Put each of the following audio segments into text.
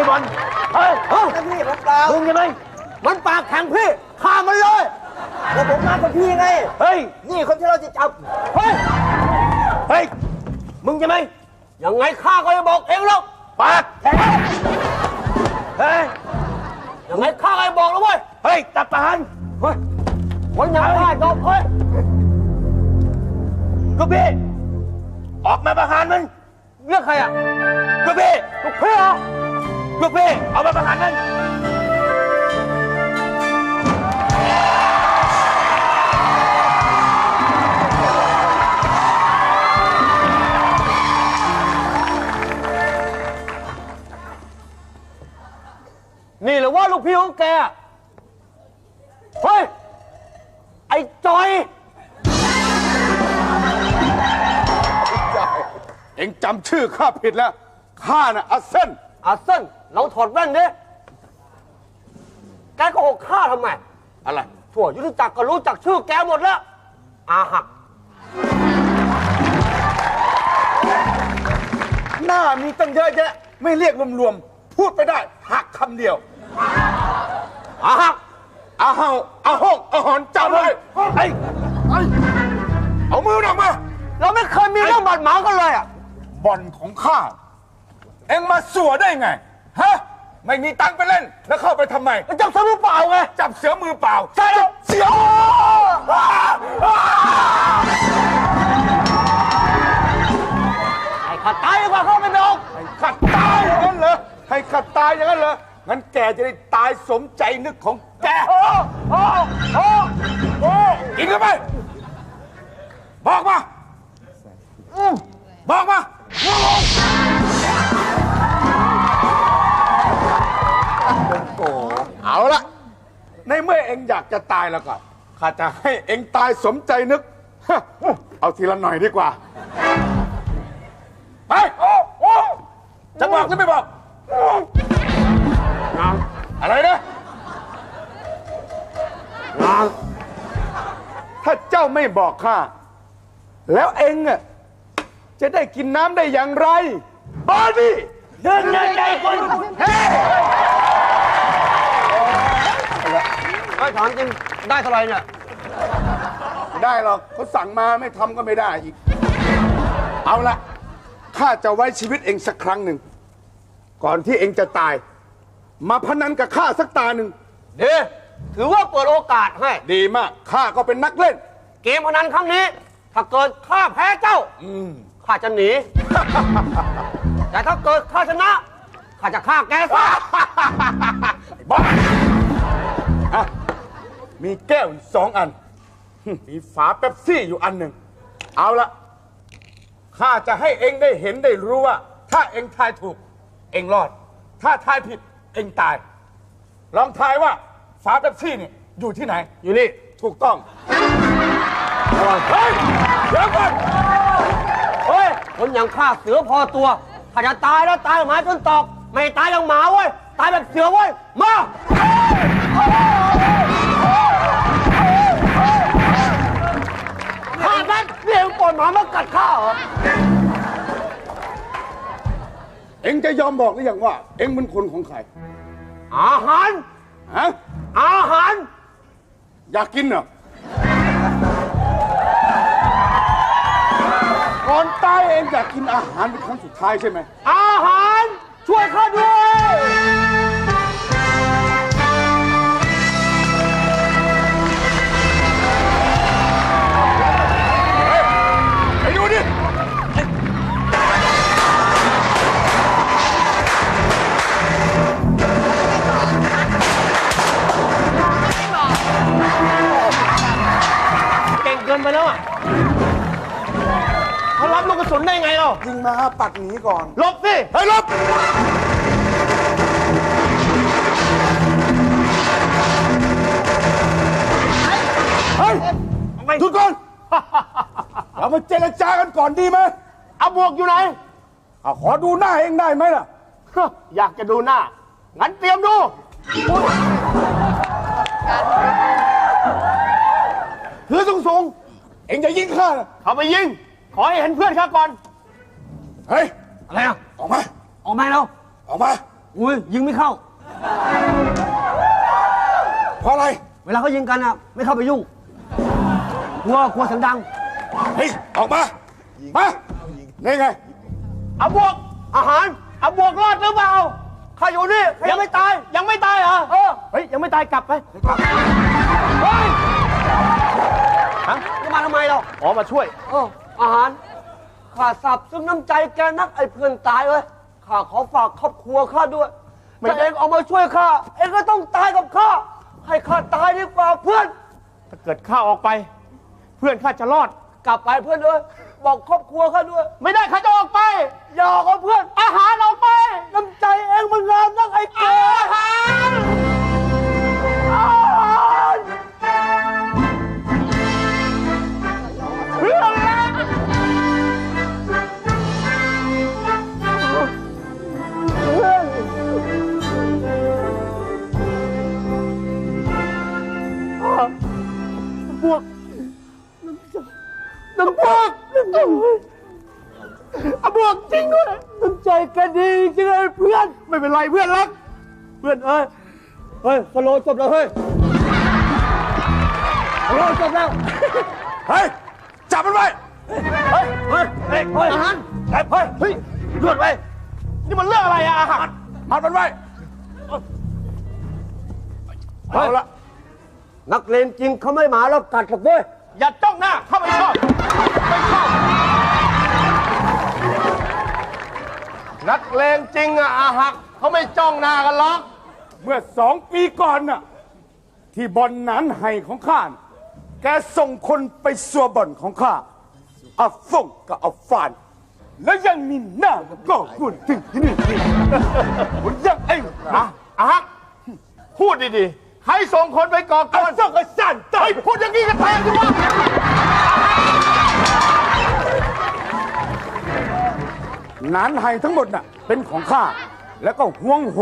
ในบอลเฮ้ยเฮ้ยนั่นพี่ผมเปล่ามึงใช่ไหมมันปากแข็งพี่ฆ่ามันเลยแต่ผมมากับพี่ไง เฮ้ย นี่คนที่เราจะจับ เฮ้ย เฮ้ย มึงใช่ไหมยังไงข้าก็จะบอกเองหรอกปากแข็งเฮ้ยยังไงข้าก็จะบอกแล้วเว้ย เฮ้ยตับทหารเฮ้ยคนอย่างข้ายอมเฮ้ยลูกพี่ออกมาประหารมันเรียกใครอะลูกพี่ลูกพี่เหรอ ลูกพี่ เอามาประหารมันนี่แหรือว่าลูกพี่ของแก เฮ้ย ไอ้จอย เอ็งจำชื่อข้าผิดแล้ว ข้าน่ะอัสเซน อาเซนเราถอดแว่นดิแกโก็หกข้าทำไม อะไรทั่วยุทธจักรก็รู้จักชื่อแกหมดแล้ว อาหัก หน้ามีตั้งเยอะแยะ ไม่เรียกรวมๆ พูดไปได้ หักคำเดียว อาหัก อาเฮาอาห้องอาหอนจำเลยไอ้ไอ้เอามือออกมา เราไม่เคยมีเรื่องบาดหมางกันเลยอะบอลของข้า เอ็งมาสัวได้ไง ฮะ ไม่มีตังค์ไปเล่น แล้วเข้าไปทำไมมันจับสมือเปล่าไง จับเสือมือเปล่า ใช่แล้วเสือไอ้ข้าตายดีกว่าเข้าไม่ไปออกให้ขัดตายอย่างนั้นเหรอ ให้ขัดตายอย่างนั้นเหรอ งั้นแกจะได้ตายสมใจนึกของแก โอ้โอ้โอ้โอ้กินเข้าไป บอกมา บอกมา เอาละในเมื่อเอ็งอยากจะตายแล้วก็ข้าจะให้เอ็งตายสมใจนึกฮะเอาทีละหน่อยดีกว่า ไปจะบอกหรือไม่บอกอะไรนะถ้าเจ้าไม่บอกข้าแล้วเอ็งอะจะได้กินน้ำได้อย่างไรบอดี้ เดินในใจคน เฮ้ ไอ้ถามจริงได้เท่าไหร่เนี่ยไม่ได้หรอกเขาสั่งมาไม่ทำก็ไม่ได้อีก เอาละข้าจะไว้ชีวิตเองสักครั้งหนึ่ง ก่อนที่เองจะตาย มาพนันกับข้าสักตาหนึ่ง เดี๋ยวถือว่าเปิดโอกาสให้ ดีมาก ข้าก็เป็นนักเล่น เกมพนันครั้งนี้ ถ้าเกิดข้าแพ้เจ้าข้าจะหนี แต่ถ้าเกิดข้าชนะ ข้าจะฆ่าแกซะบ้าอะ มีแก้วอีกสองอัน มีฝาเป๊ปซี่อยู่อันหนึ่ง เอาละข้าจะให้เองได้เห็นได้รู้ว่า ถ้าเองทายถูก เองรอด ถ้าทายผิดเองตาย ลองทายว่าฝาเป๊ปซี่เนี่ยอยู่ที่ไหน อยู่นี่ ถูกต้องเฮ้ยเดี๋ยวก่อนเฮ้ย คนอย่างข้าเสือพอตัวถ้าจะตายแล้วตายหมาจนตอก ไม่ตายอย่างหมาเว้ย ตายแบบเสือเว้ย มาข้า อยหมามากัดข้าเหรอ เองจะยอมบอกหรือยังว่า เองเป็นคนของใคร อาหาร ฮะ อาหาร อยากกินเหรอ ก่อนตายเองอยากกินอาหารเป็นครั้งสุดท้ายใช่ไหม อาหาร ช่วยข้าด้วย สุนได้ไงเรายิงมาปัดหนีก่อนหลบสิเฮ้ยลบ เฮ้ยหยุดก่อน เรามาเจรจากันก่อนดีไหมเอาบวกอยู่ไหน อะขอดูหน้าเองได้ไหมล่ะ อยากจะดูหน้า งั้นเตรียมดูถือสูงสูงๆเองจะยิงข้านะเขาไปยิง ขอให้เห็นเพื่อนข้าก่อน เฮ้ย อะไรอะ ออกมา ออกมาแล้วออกมา อุ้ยยิงไม่เข้า เพราะอะไร เวลาเขายิงกันอะ ไม่เข้าไปยุ่งกลัวกลัวเสียงดัง เฮ้ย ออกมา มานี่ไงอาบวก อาหารอาบวกรอดหรือเปล่าข้าอยู่นี่ยังไม่ตาย ยังไม่ตายเหรอ เออ เฮ้ย ยังไม่ตายกลับไปเฮ้ย ฮะจะมาทำไมเรา อ๋อ มาช่วย เอออาหาร ข้าสับซึ่งน้ำใจแกนักไอ้เพื่อนตายเว้ยข้าขอฝากครอบครัวข้าด้วยถ้าเองเอามาช่วยข้าเองก็ต้องตายกับข้าให้ข้าตายดีกว่าเพื่อน ถ้าเกิดข้าออกไป เพื่อนข้าจะรอด กลับไปเพื่อนด้วยบอกครอบครัวข้าด้วย ไม่ได้ข้าจะออกไป อย่าออกกับเพื่อน อาหารออกไป น้ำใจเองมันงามนักไอ้เกอาหาร น้ำบวกน้ำบวกอะบวกจริงด้วยน้ำใจแกันดีจริงเลยเพื่อน ไม่เป็นไรเพื่อนรัก เพื่อนเอ้ย เฮ้ยสโลว์จบแล้วเฮ้ยสโลว์จบแล้ว เฮ้ย จับมันไว้ เฮ้ย เฮ้ย เฮ้ย เฮ้ยอาหารเฮ้ย เฮ้ยเลือดไปนี่มันเรื่องอะไรอะอาหารมัดมันไว้ เอาละนักเลงจริงเขาไม่หมาแล้วกัดหรอกเว้ย อย่าจ้องหน้าข้าไม่ชอบ นักเลงจริงอะอาหักเขาไม่จ้องหน้ากันหรอก เมื่อสองปีก่อนน่ะ ที่บอลนั้นไห้ของข้าน่ะแกส่งคนไปสัวบอลของข้าอาฟงกับอาฟาน แล้วยังมีหน้ามาก็กุนถึงที่นี่อีกมันยังเองอะอาหัก พูดดีๆใครส่งคนไปก่อกวอานเซกสันเตเฮ้ยพูดอย่างนี้กันแทนสิวะ นั้นไห้ทั้งหมดน่ะเป็นของข้า แล้วก็ห่วงโห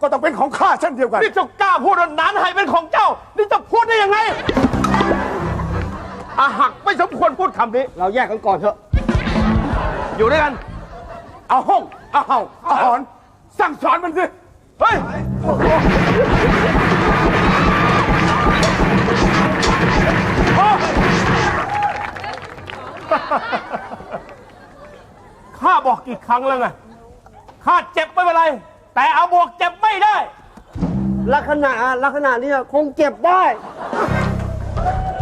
ก็ต้องเป็นของข้าเช่นเดียวกัน นี่เจ้ากล้าพูดว่านานไห้เป็นของเจ้า นี่จะพูดได้ยังไงอาหักไม่สมควรพูดคำนี้ เราแยกกันก่อนเถอะ อยู่ด้วยกันเอาห้องเอาเห่าเอาหอน สั่งสอนมันสิ เฮ้ย ข้าบอกกี่ครั้งแล้วไง ข้าเจ็บไม่เป็นไร แต่เอาบวกเจ็บไม่ได้ ลักษณะลักษณะเนี้คงเจ็บได้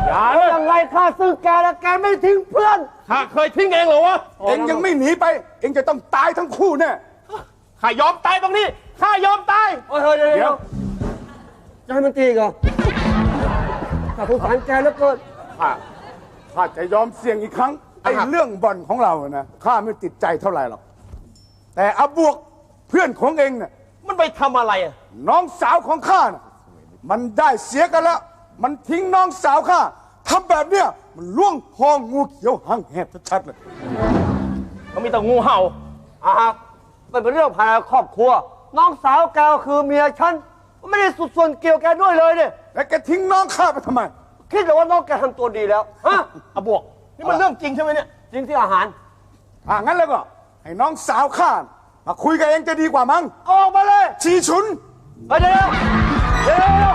อย่าเลยยังไงข้าซึ่งแกและแกไม่ทิ้งเพื่อน ข้าเคยทิ้งเองเหรอวะ เองยังไม่หนีไป เองจะต้องตายทั้งคู่แน่ ข้ายอมตายตรงนี้ ข้ายอมตาย โอ้ยเฮ้ยเดี๋ยวเดี๋เดี๋ยยววจะให้มันตีอีกเหรอข้าสงสารแกแล้วเกินข้าข้าจะยอมเสี่ยงอีกครั้ง ไอ้เรื่องบอลของเรานะข้าไม่ติดใจเท่าไหร่หรอกแต่อาบวกเพื่อนของเองเนี่ยมันไปทำอะไรอะน้องสาวของข้าน่ะมันได้เสียกันแล้ว มันทิ้งน้องสาวข้าทำแบบเนี้ยมันล่วงพองงูเขียวหางแหบชัดๆเลยเขามีแต่งูเห่าอะมันเป็นเรื่องภายในครอบครัว น้องสาวแกก็คือเมียฉันไม่ได้สุดส่วนเกี่ยวแกด้วยเลยเนี่ยแล้วแกทิ้งน้องข้าไปทำไม คิดเหรือว่าน้องแกทำตัวดีแล้วฮะอะบวก นี่มันเรื่องจริงใช่ไหมเนี่ย จริงที่อาหารถ้างั้นแล้วก็ให้น้องสาวข้ามาคุยกับเองจะดีกว่ามั้งออกมาเลยชีชุนเฮ้ยเดี๋ยวเดี๋ยวเดี๋ยว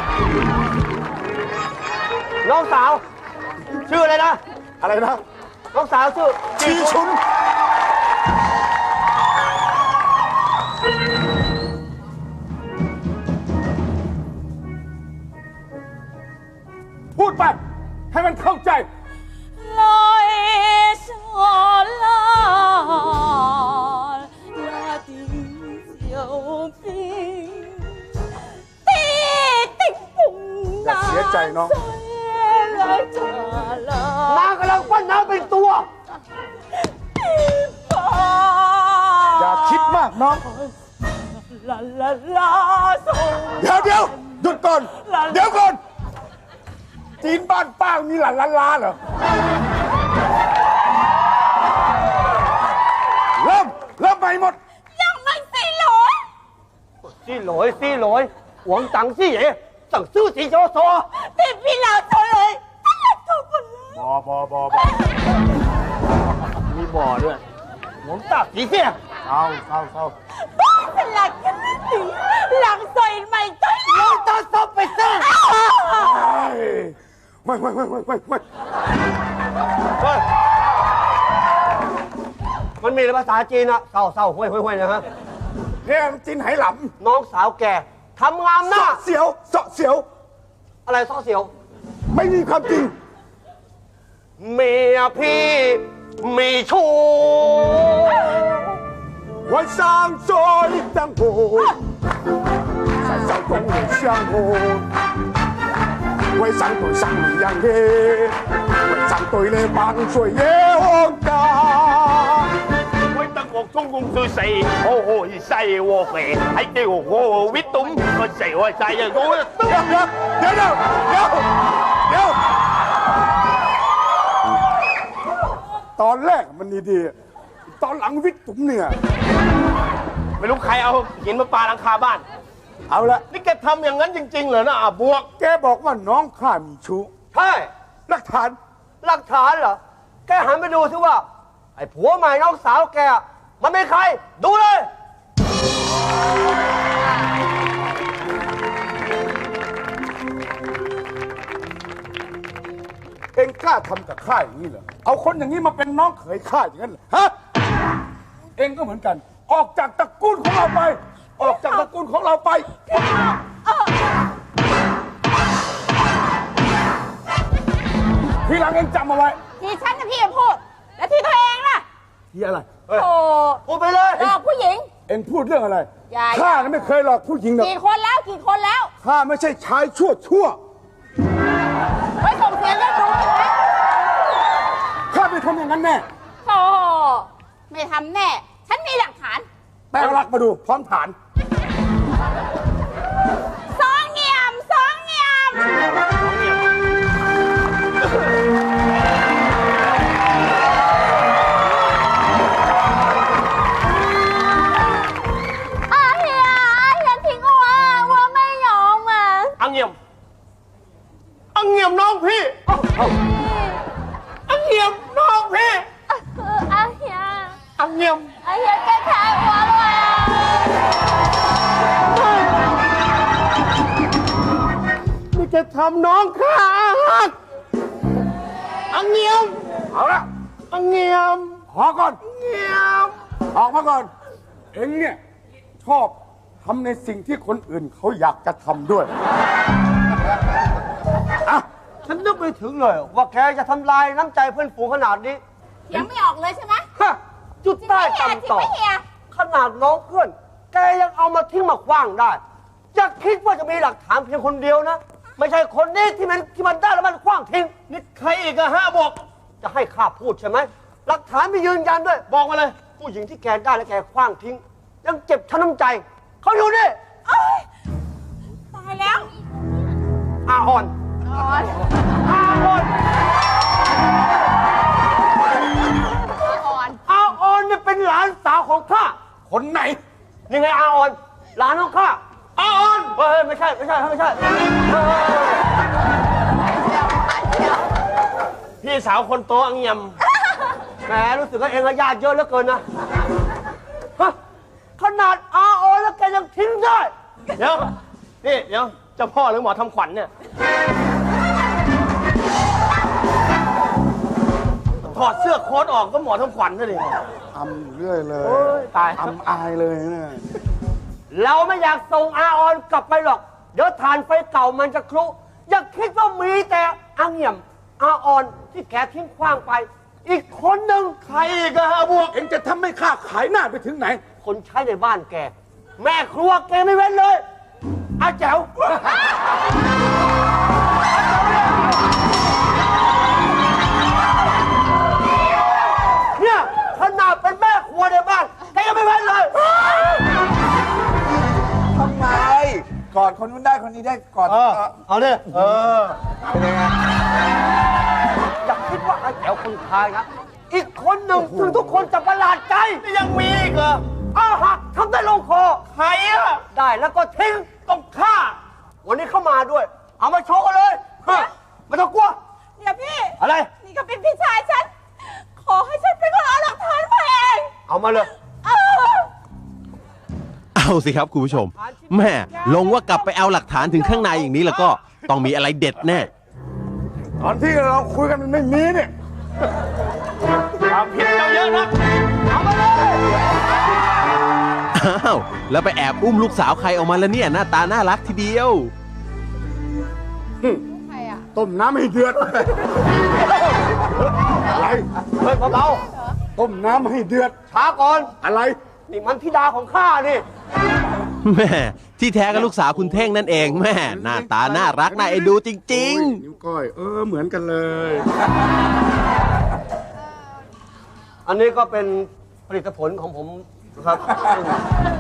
น้องสาว ชื่ออะไรนะ อะไรนะ น้องสาวชื่อชีชุน พูดไปให้มันเข้าใจ ใจน้องากำลังปั้นน้ำเป็นตัว อย่าคิดมากน้อง เดี๋ยวเดี๋ยวหยุดก่อน เดี๋ยวก่อน จีนบ้านป้ามีหลานล้าเหรอ เริ่ม เริ่มไปหมด ยังไม่สิหลอย ซีลอยซี่หลอยหวงตังซี่เอ๋ สั่งซื้อสีโจโซพี่พี่เราเท่าเลยฉันรักทุกคนเลยบอบอบอบอมีบ่อด้วยหวงตักสีเสี่ยเอาเข้าเข้าบ้าฉันรักกันเลยสิหลังซอยไม่ต้อยหวงตักซบไปซะไม่ไม่ไม่ไม่ไม่ไม่เฮ้ยมันมีในภาษาจีนอะเศร้าเศร้าห้วยห้วยห้วยนะฮะเรียมจินไหหลน้องสาวแก ทำงาม ำ หน้า เสียวเสาะเสียว อะไรซ่อเสียว ไม่มีความจริง เมียพี่มีชู้ 晚上做一张火，山上共有香火。晚上对上一样的，晚上对了帮水也红的。 喂德国中共最死，我可以细我肥，喺地我我วิตุ้มก็ใส่ว่าใจอย่างกู เดี๋ยวเดี๋ยวเดี๋ยวเดี๋ยวเดี๋ยวเดี๋ยวตอนแรกมันดีๆ ตอนหลังวิกตุ้มเนี่ย ไม่รู้ใครเอาหินมาปาหลังคาบ้าน เอาละ นี่แกทำอย่างนั้นจริง ๆ เหรอนะอ่ะบวก แกบอกว่าน้องข้ามีชู้ ใช่ หลักฐาน หลักฐานเหรอ แกหันไปดูสิว่า ไอ้ผัวใหม่น้องสาวแกอะ มันเป็นใคร ดูเลย เองกล้าทำกับข้าอย่างนี้เหรอ เอาคนอย่างนี้มาเป็นน้องเขยข้าอย่างนั้นเหรอฮะ เองก็เหมือนกัน ออกจากตระกูลของเราไป ออกจากตระกูลของเราไป ทีหลังเองจำเอาไว้ที่ฉันนะพี่พูด แล้วที่ตัวเอง ล่ะที่อะไรโอ้พูดไปเลย หลอกผู้หญิง เองพูดเรื่องอะไร อย่า ข้าน่ะไม่เคยหลอกผู้หญิงหรอกกี่คนแล้วกี่คนแล้วข้าไม่ใช่ชายชั่วชั่วไว้ส่งเสียงได้ดูใช่ไหมข้าไม่ทำอย่างนั้นแน่โอ้ไม่ทำแน่ ฉันมีหลักฐานแต่เอาหลักมาดูพร้อมฐาน สองเงียมสองเงียม เงียมอาเฮียแกแทงหัวเลยอะนี่จะทำน้องข้าหักอังเงียมเอาละอังเงียมขอก่อน เงียมออกมาก่อน เองเนี่ยชอบทำในสิ่งที่คนอื่นเขาอยากจะทำด้วยฉันนึกไม่ถึงเลย ว่าแกจะทำลายน้ำใจเพื่อนฝูงขนาดนี้ ยังไม่ออกเลยใช่ไหมฮะ จุดจริงใต้ไหมเฮียจริงต่ำต่อไหมเฮียขนาดน้องเพื่อน แกยังเอามาทิ้งมาขว้างได้ จะคิดว่าจะมีหลักฐานเพียงคนเดียวนะ ไม่ใช่คนนี้ที่มันที่มันได้แล้วมันขว้างทิ้ง นี่ใครอีกอะฮะบอก จะให้ข้าพูดใช่ไหม หลักฐานมียืนยันด้วย บอกมาเลย ผู้หญิงที่แกได้และแกขว้างทิ้ง ยังเจ็บช้ำน้ำใจ เขาอยู่นี่เอ้ยตายแล้วอาอ่อน นอน อาอ่อนอ่อน คนไหนยังไงอาอ่อนหลานของข้าอาอ่อนเฮ้ยไม่ใช่ไม่ใช่ไม่ใช่เออพี่สาวคนโตอังเงียมแหมรู้สึกว่าเองอะญาติเยอะเหลือเกินนะฮะขนาดอาอ่อนแล้วแกยังทิ้งได้เดี๋ยวนี่เดี๋ยวเจ้าพ่อหรือหมอทำขวัญเนี่ยถอดเสื้อโค้ทออกก็หมอทำขวัญนั่นเองอำอยู่เรื่อยเลยโอ้ยตาย อำอายเลยเนี่ยเราไม่อยากส่งอาออนกลับไปหรอก เดี๋ยวทานไฟเก่ามันจะครุ อย่าคิดว่ามีแต่อาเงี่ยมอาออนที่แกทิ้งขว้างไป อีกคนหนึ่งใครอีกอะฮะบวกเองจะทำให้ข้าขายหน้าไปถึงไหน คนใช้ในบ้านแก แม่ครัวแกไม่เว้นเลยอาแจ๋วเนี่ย อดคนนู้นได้คนนี้ได้กอดเออเอาเนี่ยเออเป็นยังไงอย่าคิดว่าอาแจ๋วคนไทยนะอีกคนหนึ่งซึ่งทุกคนจะประหลาดใจนี่ยังมีอีกเหรออาหักทำได้ลงคอใคใครอะได้แล้วก็ทิ้งต้องฆ่า วันนี้เข้ามาด้วย เอามาโชว์กันเลยฮะไม่ต้องกลัวเดี๋ยวพี่อะไรนี่ก็เป็นพี่ชายฉันขอให้ฉันเป็นคนเอาหลักฐานมาเองเอามาเลยเออ เอาสิครับคุณผู้ชมแม่ลงว่ากลับไปเอาหลักฐานถึงข้างในอย่างนี้แล้วก็ต้องมีอะไรเด็ดแน่ ตอนที่เราคุยกันมันไม่มีเนี่ยความผิดเจ้าเยอะนะอ้าวแล้วไปแอบอุ้มลูกสาวใครออกมาแล้วเนี่ยหน้าตาน่ารักทีเดียวต้มน้ำให้เดือด อะไรเฮ้ยเบาต้มน้ำให้เดือดๆช้าก่อน อะไร นี่มันธิดาของข้านี่ แม่ที่แท้ก็ลูกสาวคุณเท่งนั่นเองแม่หน้าตาน่ารักน่าเอ็นดูจริงๆนิ้วก้อย เออ เหมือนกันเลย อันนี้ก็เป็นผลิตผลของผมนะครับซึ่ง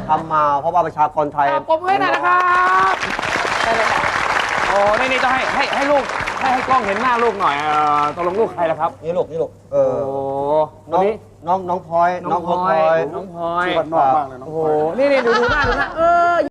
ทำมาเพราะว่าประชากรไทยปมมือหน่อยนะครับ โอ้นี่นี่ต้องให้ให้ให้ลูก ให้ให้กล้องเห็นหน้าลูกหน่อยเอ่อตกลงลูกใครล่ะครับ นี่ลูกนี่ลูกเอโอ้อน้องนี้น้องน้องพลอยน้องพลอยน้องพลอยบ้านนอกมากเลยน้องโอ้โหนี่นี่ดูดูหน้าดูหน้าเออ